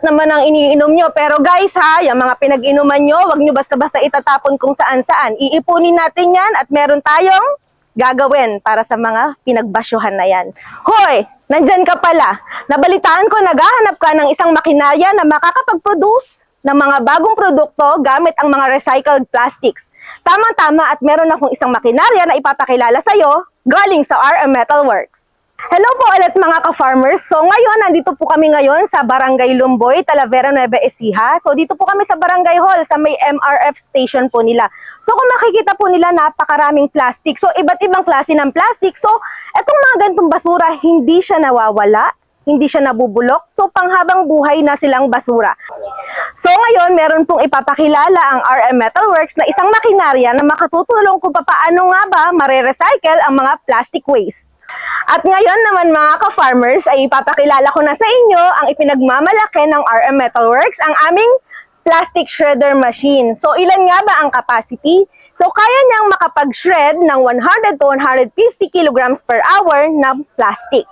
sarap naman ang iniinom nyo. Pero guys ha, yung mga pinag-inuman nyo, wag nyo basta-basta itatapon kung saan-saan. Iipunin natin yan at meron tayong gagawin para sa mga pinagbasyuhan na yan. Hoy, nandyan ka pala. Nabalitaan ko naghahanap ka ng isang makinarya na makakapag-produce ng mga bagong produkto gamit ang mga recycled plastics. Tama-tama at meron akong isang makinarya na ipapakilala sa'yo galing sa RM Metal Works. Hello po ulit mga ka-farmers. So ngayon, nandito po kami ngayon sa Barangay Lumboy, Talavera, Nueva Ecija. So dito po kami sa Barangay Hall, sa may MRF station po nila. So kung makikita po nila, napakaraming plastic. So iba't ibang klase ng plastic. So etong mga ganitong basura, hindi siya nawawala, hindi siya nabubulok. So panghabang buhay na silang basura. So ngayon, meron pong ipapakilala ang RM Metalworks na isang makinarya na makatutulong kung paano nga ba mare-recycle ang mga plastic waste. At ngayon naman mga ka-farmers ay ipapakilala ko na sa inyo ang ipinagmamalaki ng RM Metalworks, ang aming plastic shredder machine. So ilan nga ba ang capacity? So kaya niyang makapag-shred ng 100 to 150 kilograms per hour ng plastic.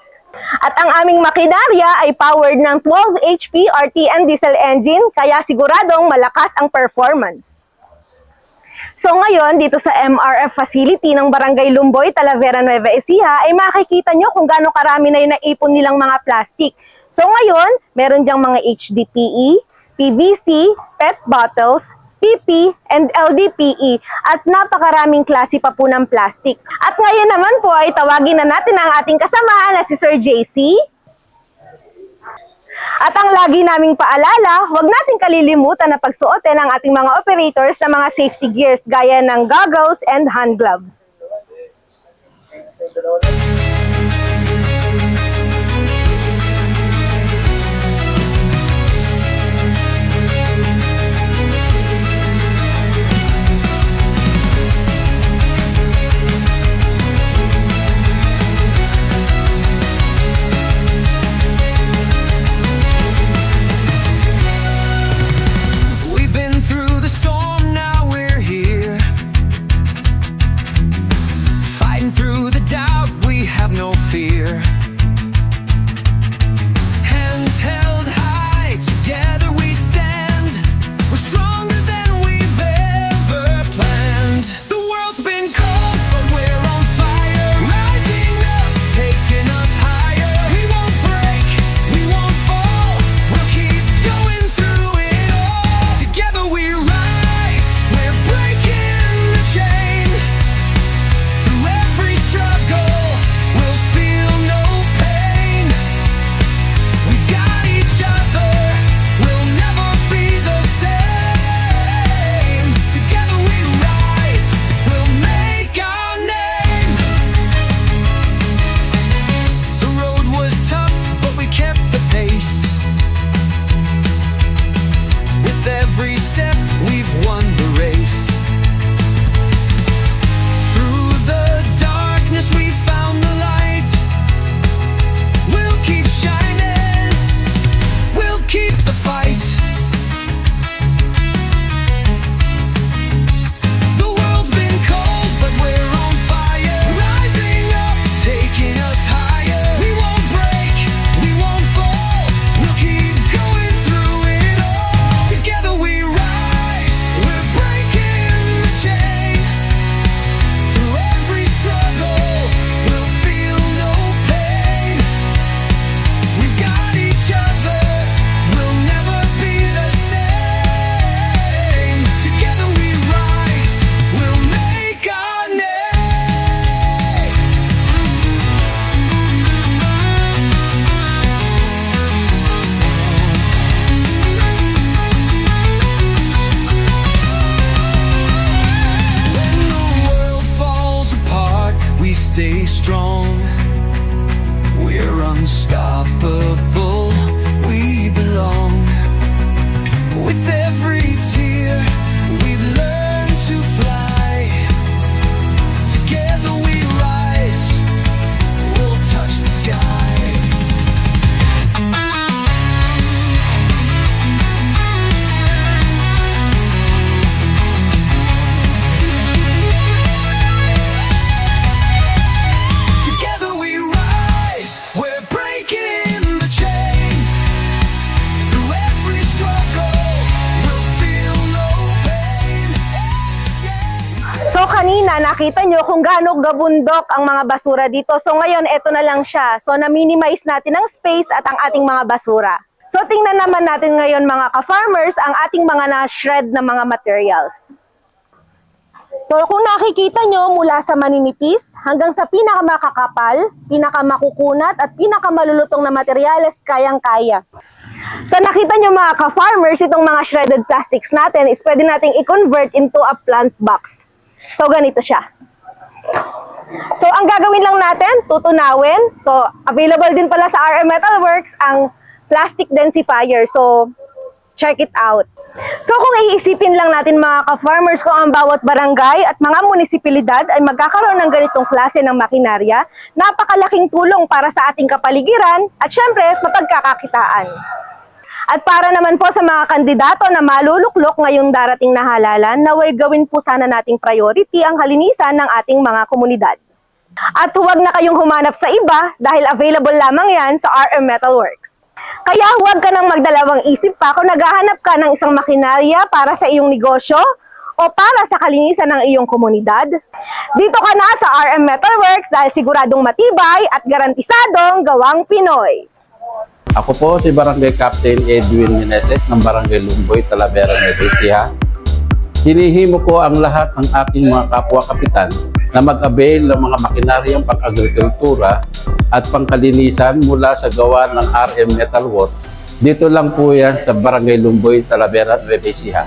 At ang aming makinarya ay powered ng 12 HP RTN diesel engine kaya siguradong malakas ang performance. So ngayon, dito sa MRF facility ng Barangay Lumboy, Talavera, Nueva Ecija, ay makikita nyo kung gaano karami na yung naipon nilang mga plastic. So ngayon, meron diyang mga HDPE, PVC, PET bottles, PP, and LDPE at napakaraming klase pa po ng plastic. At ngayon naman po ay tawagin na natin ang ating kasama na si Sir JC. At ang lagi naming paalala, huwag nating kalilimutan na pagsuotin ang ating mga operators ng mga safety gears gaya ng goggles and hand gloves. Kanina, nakita nyo kung gaano gabundok ang mga basura dito. So ngayon, eto na lang siya. So na-minimize natin ang space at ang ating mga basura. So tingnan naman natin ngayon mga ka-farmers ang ating mga na-shred na mga materials. So kung nakikita nyo mula sa maninipis hanggang sa pinakamakakapal, pinakamakukunat at pinakamalulutong na materyales kayang-kaya. So nakita nyo mga ka-farmers, itong mga shredded plastics natin is pwede nating i-convert into a plant box. So ganito siya. So ang gagawin lang natin, tutunawin. So available din pala sa RM Metalworks ang plastic densifier. So check it out. So kung iisipin lang natin mga ka-farmers kung ang bawat barangay at mga munisipalidad ay magkakaroon ng ganitong klase ng makinarya, napakalaking tulong para sa ating kapaligiran at syempre mapagkakakitaan. At para naman po sa mga kandidato na maluluklok ngayong darating na halalan, naway gawin po sana nating priority ang halinisan ng ating mga komunidad. At huwag na kayong humanap sa iba dahil available lamang yan sa RM Metalworks. Kaya huwag ka nang magdalawang isip pa kung naghahanap ka ng isang makinarya para sa iyong negosyo o para sa kalinisan ng iyong komunidad. Dito ka na sa RM Metalworks dahil siguradong matibay at garantisadong gawang Pinoy. Ako po si Barangay Captain Edwin Meneses ng Barangay Lumboy, Talavera, Nueva Ecija. Hinihimo ko ang lahat ng aking mga kapwa-kapitan na mag-avail ng mga makinaryang pang-agrikultura at pangkalinisan mula sa gawa ng RM Metalworks. Dito lang po yan sa Barangay Lumboy, Talavera, Nueva Ecija.